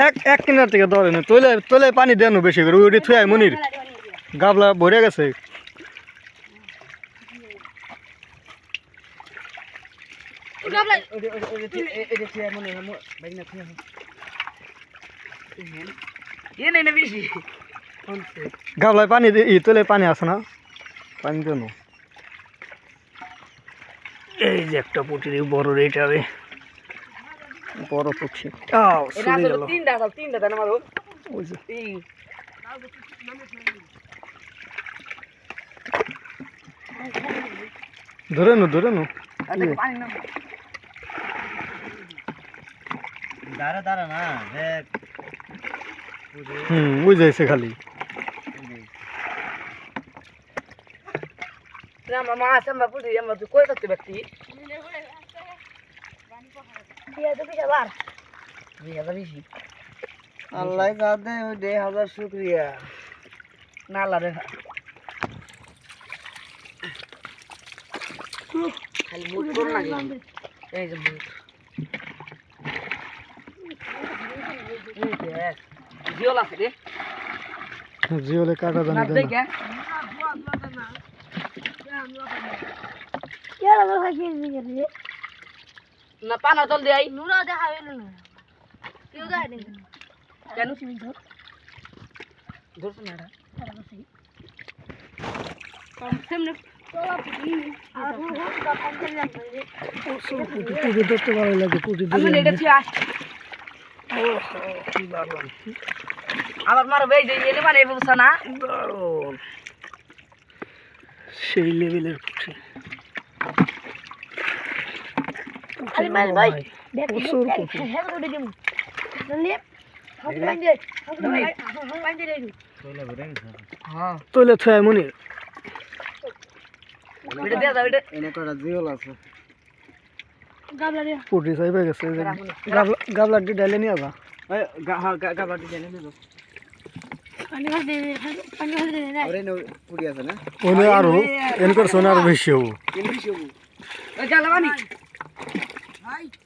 এক এক কিনার থেকে ধরে না তোলে তোলে পানি দেন বেশি করে ওই থুয়ে আয় মনির গাবলা ভরে গেছে গাবলায় পানি ই তোলে পানি আছে না পানি দেন এই যে একটা পুটির বড় রেট হবে বড় পুটি আও চলে গেল। ওই যে। ধরে নো ধরে নো। দাঁড়া দাঁড়া না দেখ। হুম ওই যাইছে খালি। আল্লাহ কাঁদে ওই দেড় হাজার শুক্রিয়া। নালা রে খালি মুখ তোর না। এই যে মুখ। জিওল আছে রে। জিওলে কাটা জানি না দেখে? না পানা জল দেয় নুরা দেখা হইল না। কেউ যায় না কেন ধরছ না এটা। আবার মারো যে এলে মানে বুঝছ না? সেই লেভেলের পুটি। আরে মাইল ভাই প্রচুর পুটি হ্যাঁ করে দিম জানলি হ্যাঁ তোলে থুয়ে আয় মনির এটা দিয়ে দাও এটা এনে কটা জিওল আছে পুটি চাইবে গেছে এই যে গাবলা গাবলা ডি ডালে নিয়ে যা ওই গা হ্যাঁ গা Ai!